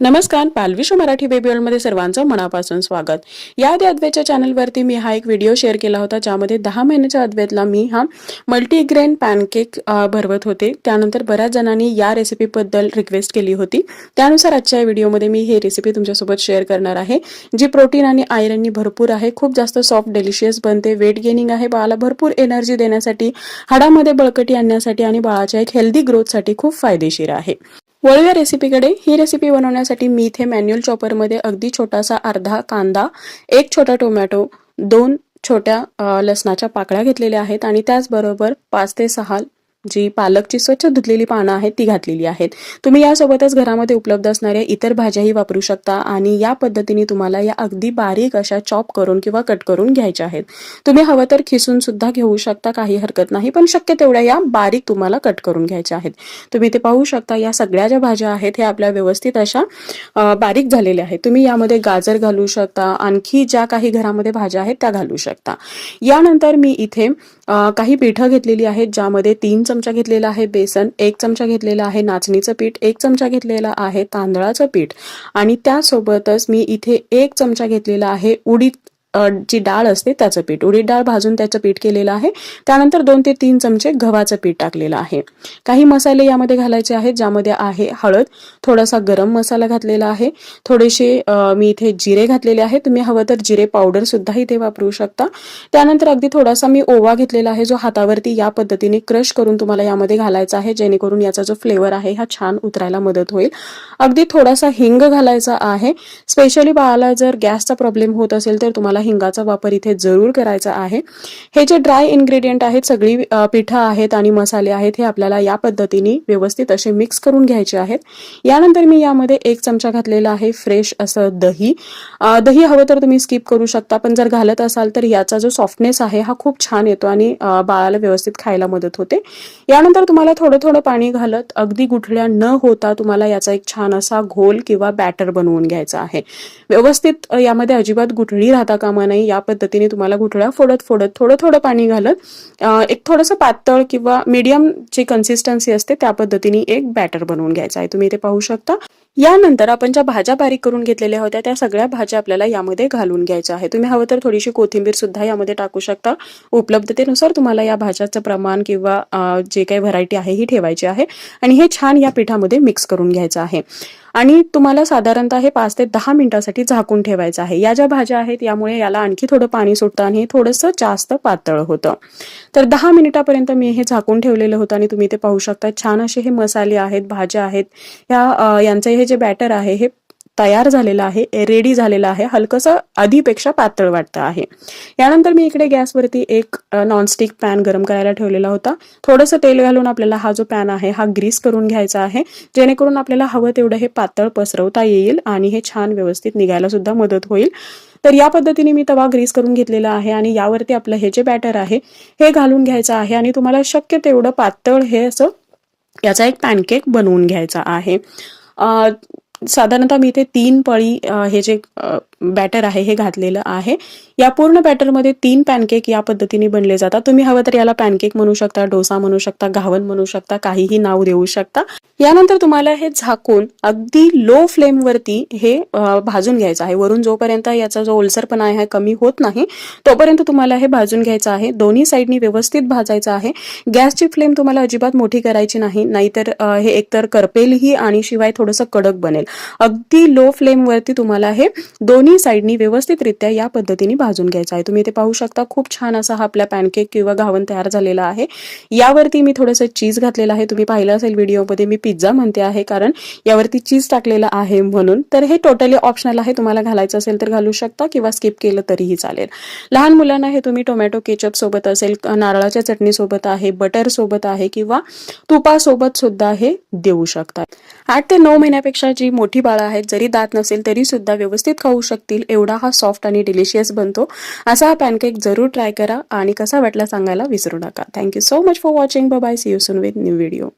नमस्कार पालविश्व मराठी बेबी वर्ल्डमध्ये सर्वांचं मनापासून स्वागत. या आधी अद्वैतच्या चॅनलवरती मी हा एक व्हिडिओ शेअर केला होता ज्यामध्ये दहा महिन्याच्या अद्वैतला मी हा मल्टीग्रेन पॅनकेक भरवत होते. त्यानंतर बऱ्याच जणांनी या रेसिपीबद्दल रिक्वेस्ट केली होती. त्यानुसार आजच्या व्हिडिओमध्ये मी ही रेसिपी तुमच्यासोबत शेअर करणार आहे जी प्रोटीन आणि आयरननी भरपूर आहे खूप जास्त सॉफ्ट डेलिशियस बनते वेट गेनिंग आहे बाळाला भरपूर एनर्जी देण्यासाठी हाडामध्ये बळकटी आणण्यासाठी आणि बाळाच्या एक हेल्दी ग्रोथसाठी खूप फायदेशीर आहे. वळूया रेसिपीकडे ही रेसिपी बनवण्यासाठी मी इथे मॅन्युअल चॉपरमध्ये अगदी छोटासा अर्धा कांदा एक छोटा टोमॅटो दोन छोट्या लसणाच्या पाकळ्या घेतलेल्या आहेत आणि त्याचबरोबर पाच ते सहा जी पालकची स्वच्छ धुतलेली पानं आहेत ती घातलेली आहेत. तुम्ही यासोबतच घरामध्ये उपलब्ध असणाऱ्या इतर भाज्याही वापरू शकता आणि या पद्धतीने तुम्हाला या अगदी बारीक अशा चॉप करून किंवा कट करून घ्यायच्या आहेत. तुम्ही हवं तर खिसून सुद्धा घेऊ शकता काही हरकत नाही पण शक्य तेवढ्या या बारीक तुम्हाला कट करून घ्यायच्या आहेत. तुम्ही ते पाहू शकता या सगळ्या ज्या भाज्या आहेत ह्या आपल्या व्यवस्थित अशा बारीक झालेल्या आहेत. तुम्ही यामध्ये गाजर घालू शकता आणखी ज्या काही घरामध्ये भाज्या आहेत त्या घालू शकता. यानंतर मी इथे काही पिठं घेतलेली आहेत ज्यामध्ये तीन चमचा घेतलेला आहे बेसन एक चमचा घेतलेला आहे नाचणीचं पीठ एक चमचा घेतलेला आहे तांदळाचं पीठ. आणि त्यासोबतच मी इथे एक चमचा घेतलेला आहे उडीद जी डाळ असते त्याचं पीठ उडीद डाळ भाजून त्याचं पीठ केलेलं आहे. त्यानंतर दोन ते तीन चमचे गव्हाचं पीठ टाकलेलं आहे. काही मसाले यामध्ये घालायचे आहेत ज्यामध्ये आहे हळद थोडासा गरम मसाला घातलेला आहे. थोडेसे मी इथे जिरे घातलेले आहे तुम्ही हवं तर जिरे पावडर सुद्धा इथे वापरू शकता. त्यानंतर अगदी थोडासा मी ओवा घेतलेला आहे जो हातावरती या पद्धतीने क्रश करून तुम्हाला यामध्ये घालायचा आहे जेणेकरून याचा जो फ्लेवर आहे हा छान उतरायला मदत होईल. अगदी थोडासा हिंग घालायचा आहे. स्पेशली बाळाला जर गॅसचा प्रॉब्लेम होत असेल तर तुम्हाला हिंगाचा वापर इथे जरूर करायचा आहे. हे जे ड्राय इन्ग्रेडियंट आहेत सगळी अ, पिठं आहेत आणि मसाले आहेत हे आपल्याला या पद्धतीने व्यवस्थित असे मिक्स करून घ्यायचे आहेत. यानंतर मी यामध्ये एक चमचा घातलेला आहे फ्रेश असं दही. दही हवं तर तुम्ही स्किप करू शकता पण जर घालत असाल तर याचा जो सॉफ्टनेस आहे हा खूप छान येतो आणि बाळाला व्यवस्थित खायला मदत होते. यानंतर तुम्हाला थोडं थोडं पाणी घालत अगदी गुठळ्या न होता तुम्हाला याचा एक छान असा घोल किंवा बॅटर बनवून घ्यायचा आहे. व्यवस्थित यामध्ये अजिबात गुठळी राहता का कामा नाही या पद्धतीने तुम्हाला गुठळ्या फोडत फोडत थोडं थोडं पाणी घालत एक थोडंसं पातळ किंवा मीडियम जी कन्सिस्टन्सी असते त्या पद्धतीने एक बॅटर बनवून घ्यायचं आहे. तुम्ही इथे पाहू शकता. यानंतर आपण ज्या भाज्या बारीक करून घेतलेल्या होत्या त्या सगळ्या भाज्या आपल्याला यामध्ये घालून घ्यायच्या आहे तुम्ही हवं तर थोडीशी कोथिंबीर सुद्धा यामध्ये टाकू शकता. उपलब्धतेनुसार तुम्हाला या भाज्याचं प्रमाण किंवा जे काही व्हरायटी आहे ही ठेवायची आहे. आणि हे छान या पिठामध्ये मिक्स करून घ्यायचं आहे. आणि तुम्हाला साधारणतः हे पाच ते दहा मिनिटासाठी झाकून ठेवायचं आहे. या ज्या भाज्या आहेत यामुळे याला आणखी थोडं पाणी सुटतं आणि हे थोडंसं जास्त पातळ होतं. तर दहा मिनिटापर्यंत मी हे झाकून ठेवलेलं होतं आणि तुम्ही ते पाहू शकता. छान असे हे मसाले आहेत भाज्या आहेत. ह्या यांचं हे जे बॅटर आहे हे तयार झालेलं आहे रेडी झालेलं आहे हलकंसं आधीपेक्षा पातळ वाटतं आहे. यानंतर मी इकडे गॅसवरती एक नॉनस्टिक पॅन गरम करायला ठेवलेला होता. थोडंसं तेल घालून आपल्याला हा जो पॅन आहे हा ग्रीस करून घ्यायचा आहे. जेणेकरून आपल्याला हवं तेवढं हे पातळ पसरवता येईल आणि हे छान व्यवस्थित निघायला सुद्धा मदत होईल. तर या पद्धतीने मी तवा ग्रीस करून घेतलेला आहे आणि यावरती आपलं हे जे बॅटर आहे हे घालून घ्यायचं आहे आणि तुम्हाला शक्य तेवढं पातळ हे असं याचा एक पॅनकेक बनवून घ्यायचा आहे. साधारणतः मी इथे तीन पळी हे जे बॅटर आहे हे घातलेलं आहे. या पूर्ण बॅटरमध्ये तीन पॅनकेक या पद्धतीने बनले जातात. तुम्ही हवं तर याला पॅनकेक म्हणू शकता डोसा म्हणू शकता घावन म्हणू शकता काहीही नाव देऊ शकता. यानंतर तुम्हाला हे झाकून अगदी लो फ्लेमवरती हे भाजून घ्यायचं आहे. वरून जोपर्यंत याचा जो ओलसरपणा आहे कमी होत नाही तोपर्यंत तुम्हाला हे भाजून घ्यायचं आहे. दोन्ही साईडनी व्यवस्थित भाजायचं आहे. गॅसची फ्लेम तुम्हाला अजिबात मोठी करायची नाही. नाहीतर हे एकतर करपेलही आणि शिवाय थोडंसं कडक बनेल. अगदी लो फ्लेमवरती तुम्हाला हे दोन्ही साईडनी व्यवस्थितरित्या या पद्धतीने भाजून घ्यायचं आहे. तुम्ही इथे पाहू शकता खूप छान असा हा आपला पॅनकेक किंवा घावन तयार झालेला आहे. यावरती मी थोडंसं चीज घातलेलं आहे. तुम्ही पाहिलं असेल व्हिडिओमध्ये मी पिझ्झा म्हणते आहे कारण यावरती चीज टाकलेलं आहे म्हणून. तर हे टोटली ऑप्शनल आहे. तुम्हाला घालायचं असेल तर घालू शकता किंवा स्किप केलं तरीही चालेल. लहान मुलांना हे तुम्ही टोमॅटो केचप सोबत असेल नारळाच्या चटणी सोबत आहे बटर सोबत आहे किंवा तुपासोबत सुद्धा हे देऊ शकतात आठ ते नऊ महिन्यापेक्षा जी मोठी बाळं आहेत जरी दात नसेल तरी सुद्धा व्यवस्थित खाऊ शकतील एवढा हा सॉफ्ट आणि डिलिशियस बनतो. असा हा पॅनकेक जरूर ट्राय करा आणि कसा वाटला सांगायला विसरू नका. Thank you so much for watching bye see you soon with new video